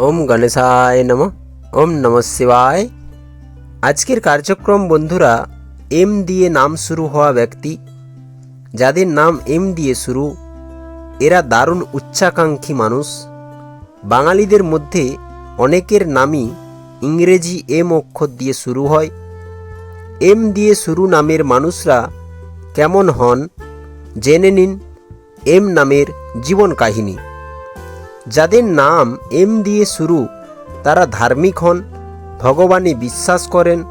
ওম গণেশায় নম, ওম নম শিবায়। আজকের কার্যক্রম বন্ধুরা, এম দিয়ে নাম শুরু হওয়া ব্যক্তি। যাদের নাম এম দিয়ে শুরু, এরা দারুণ উচ্চাকাঙ্ক্ষী মানুষ। বাঙালিদের মধ্যে অনেকের নামই ইংরেজি এম অক্ষর দিয়ে শুরু হয়। এম দিয়ে শুরু নামের মানুষরা কেমন হন, জেনে নিন। এম নামের জীবন কাহিনী। যাদের নাম এম দিয়ে শুরু, তারা ধার্মিক হন, ভগবানে বিশ্বাস করেন,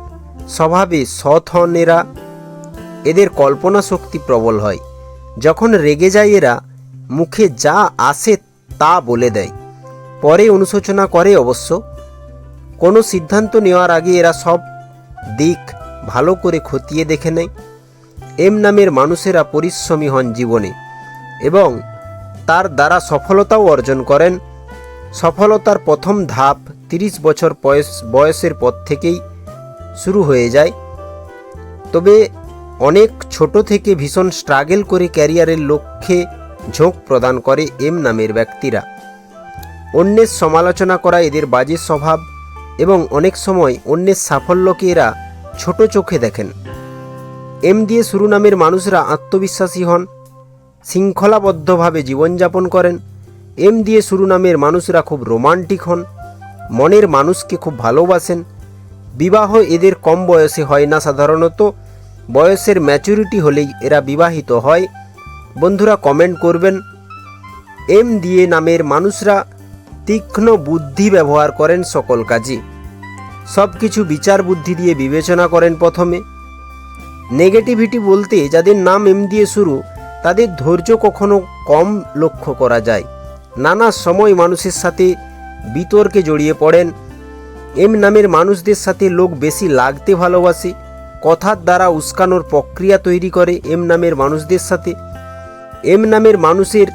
স্বভাবে সৎ হন এরা। এদের কল্পনা শক্তি প্রবল হয়। যখন রেগে যায় এরা, মুখে যা আসে তা বলে দেয়। পরে অনুশোচনা করে অবশ্য। কোনো সিদ্ধান্ত নেওয়ার আগে এরা সব দিক ভালো করে খতিয়ে দেখে নেয়। এম নামের মানুষেরা পরিশ্রমী হন জীবনে এবং তার দ্বারা সফলতাও অর্জন করেন। সফলতার প্রথম ধাপ তিরিশ বছর বয়স, বয়সের পর থেকেই শুরু হয়ে যায়। তবে অনেক ছোট থেকে ভীষণ স্ট্রাগেল করে ক্যারিয়ারের লক্ষ্যে ঝোঁক প্রদান করে এম নামের ব্যক্তিরা। অন্যের সমালোচনা করা এদের বাজে স্বভাব এবং অনেক সময় অন্যের সাফল্যকে এরা ছোট চোখে দেখেন। এম দিয়ে শুরু নামের মানুষরা আত্মবিশ্বাসী হন। শৃঙ্খলাবদ্ধভাবে জীবনযাপন করেন। এম দিয়ে শুরু নামের মানুষরা খুব রোমান্টিক হন। মনের মানুষকে খুব ভালোবাসেন। বিবাহ এদের কম বয়সে হয় না সাধারণত। বয়সের ম্যাচুরিটি হলেই এরা বিবাহিত হয়। বন্ধুরা কমেন্ট করবেন। এম দিয়ে নামের মানুষরা তীক্ষ্ণ বুদ্ধি ব্যবহার করেন সকল কাজে। সব কিছু বিচার বুদ্ধি দিয়ে বিবেচনা করেন প্রথমে। নেগেটিভিটি বলতে যাদের নাম এম দিয়ে শুরু তাদের ধৈর্য কখনো কম লক্ষ্য করা যায়। নানা সময় মানুষের সাথে বিতর্কে জড়িয়ে পড়েন। এম নামের মানুষদের সাথে লোক বেশি লাগতে ভালোবাসে, কথার দ্বারা উস্কানোর প্রক্রিয়া তৈরি করে এম নামের মানুষদের সাথে। এম নামের মানুষের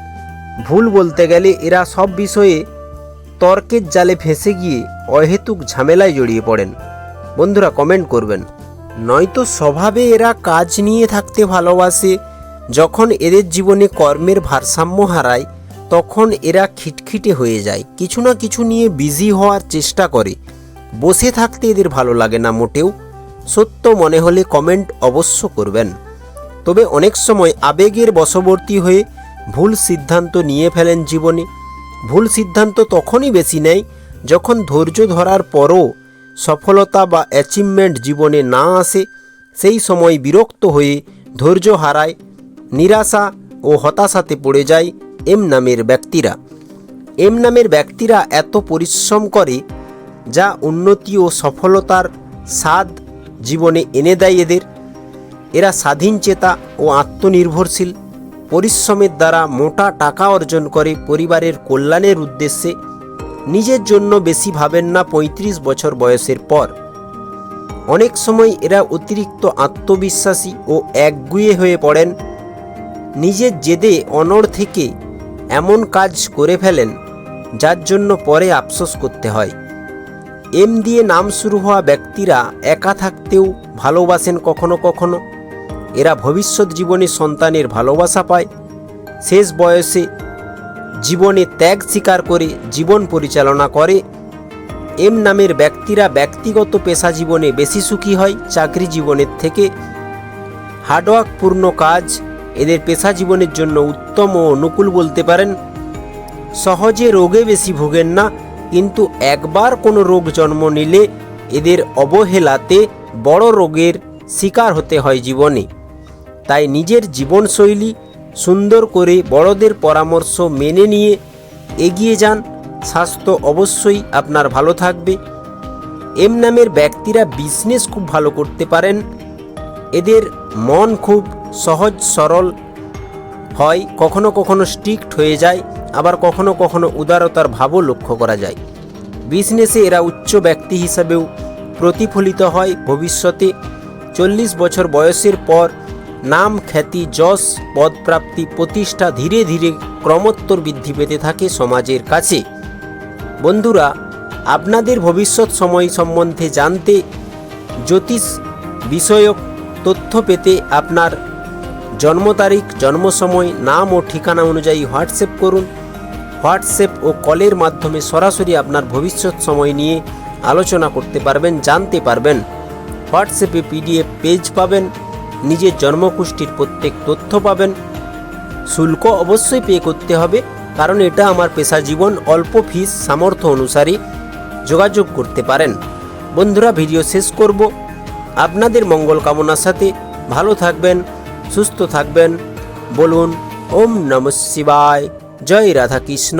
ভুল বলতে গেলে এরা সব বিষয়ে তর্কের জালে ফেঁসে গিয়ে অহেতুক ঝামেলায় জড়িয়ে পড়েন। বন্ধুরা কমেন্ট করবেন। নয়তো স্বভাবে এরা কাজ নিয়ে থাকতে ভালোবাসে যখন এদের জীবনে কর্মের ভারসাম্য হারায়, তখন এরা খিটখিটে হয়ে যায়। কিছু না কিছু নিয়ে বিজি হওয়ার চেষ্টা করে। বসে থাকতে এদের ভালো লাগে না মোটেও। সত্য মনে হলে কমেন্ট অবশ্য করবেন। তবে অনেক সময় আবেগের বশবর্তী হয়ে ভুল সিদ্ধান্ত নিয়ে ফেলেন জীবনে। ভুল সিদ্ধান্ত তখনই বেশি নেয় যখন ধৈর্য ধরার পরও সফলতা বা অ্যাচিভমেন্ট জীবনে না আসে। সেই সময় বিরক্ত হয়ে ধৈর্য হারায় নিরাশা ও হতাশাতে পড়ে যায় এম নামের ব্যক্তিরা। এম নামের ব্যক্তিরা এত পরিশ্রম করে যা উন্নতি ও সফলতার স্বাদ জীবনে এনে দেয় এদের। এরা স্বাধীন চেতা ও আত্মনির্ভরশীল। পরিশ্রমের দ্বারা মোটা টাকা অর্জন করে পরিবারের কল্যাণের উদ্দেশ্যে। নিজের জন্য বেশি ভাবেন না ৩৫ বছর বয়সের পর। অনেক সময় এরা অতিরিক্ত আত্মবিশ্বাসী ও একগুয়ে হয়ে পড়েন। নিজের জেদে অনড় থেকে এমন কাজ করে ফেলেন, যার জন্য পরে আফসোস করতে হয়। এম দিয়ে নাম শুরু হওয়া ব্যক্তিরা একা থাকতেও ভালোবাসেন কখনো কখনো। এরা ভবিষ্যৎ জীবনে সন্তানের ভালোবাসা পায়। শেষ বয়সে জীবনে ত্যাগ স্বীকার করে জীবন পরিচালনা করে। এম নামের ব্যক্তিরা ব্যক্তিগত পেশা জীবনে বেশি সুখী হয়, চাকরি জীবনের থেকে। হার্ডওয়ার্কপূর্ণ কাজ এদের পেশা জীবনের জন্য উত্তম ও অনুকূল বলতে পারেন। সহজে রোগে বেশি ভোগেন না, কিন্তু একবার কোনো রোগ জন্ম নিলে এদের অবহেলাতে বড় রোগের শিকার হতে হয় জীবনে। তাই নিজের জীবনশৈলী সুন্দর করে বড়দের পরামর্শ মেনে নিয়ে এগিয়ে যান। স্বাস্থ্য অবশ্যই আপনার ভালো থাকবে। এম নামের ব্যক্তিরা বিজনেস খুব ভালো করতে পারেন। এদের মন খুব সহজ, সরল হয়, কখনো কখনো স্ট্রিক্ট হয়ে যায়, আবার কখনো কখনো উদারতার ভাবও লক্ষ্য করা যায়। বিজনেসে এরা উচ্চ ব্যক্তি হিসাবেও প্রতিফলিত হয় ভবিষ্যতে। চল্লিশ বছর বয়সের পর নাম খ্যাতি, যশ, পদপ্রাপ্তি, প্রতিষ্ঠা ধীরে ধীরে ক্রমোত্তর বৃদ্ধি পেতে থাকে সমাজের কাছে। বন্ধুরা, আপনাদের ভবিষ্যৎ সময় সম্বন্ধে জানতে জ্যোতিষ বিষয়ক তথ্য পেতে আপনার জন্ম তারিখ, জন্ম সময়, নাম ও ঠিকানা অনুযায়ী হোয়াটসঅ্যাপ করুন। হোয়াটসঅ্যাপ ও কলের মাধ্যমে সরাসরি আপনার ভবিষ্যৎ সময় নিয়ে আলোচনা করতে পারবেন, জানতে পারবেন। হোয়াটসঅ্যাপে পিডিএফ পেজ পাবেন, নিজের জন্মকুষ্ঠির প্রত্যেক তথ্য পাবেন। শুল্ক অবশ্যই পে করতে হবে, কারণ এটা আমার পেশা জীবন, অল্প ফিস, সামর্থ্য অনুসারে যোগাযোগ করতে পারেন। বন্ধুরা, ভিডিও শেষ করব। আপনাদের মঙ্গল কামনার সাথে ভালো থাকবেন। সুস্থ থাকবেন। বলুন ওম নম শিবায়। জয় রাধা কৃষ্ণ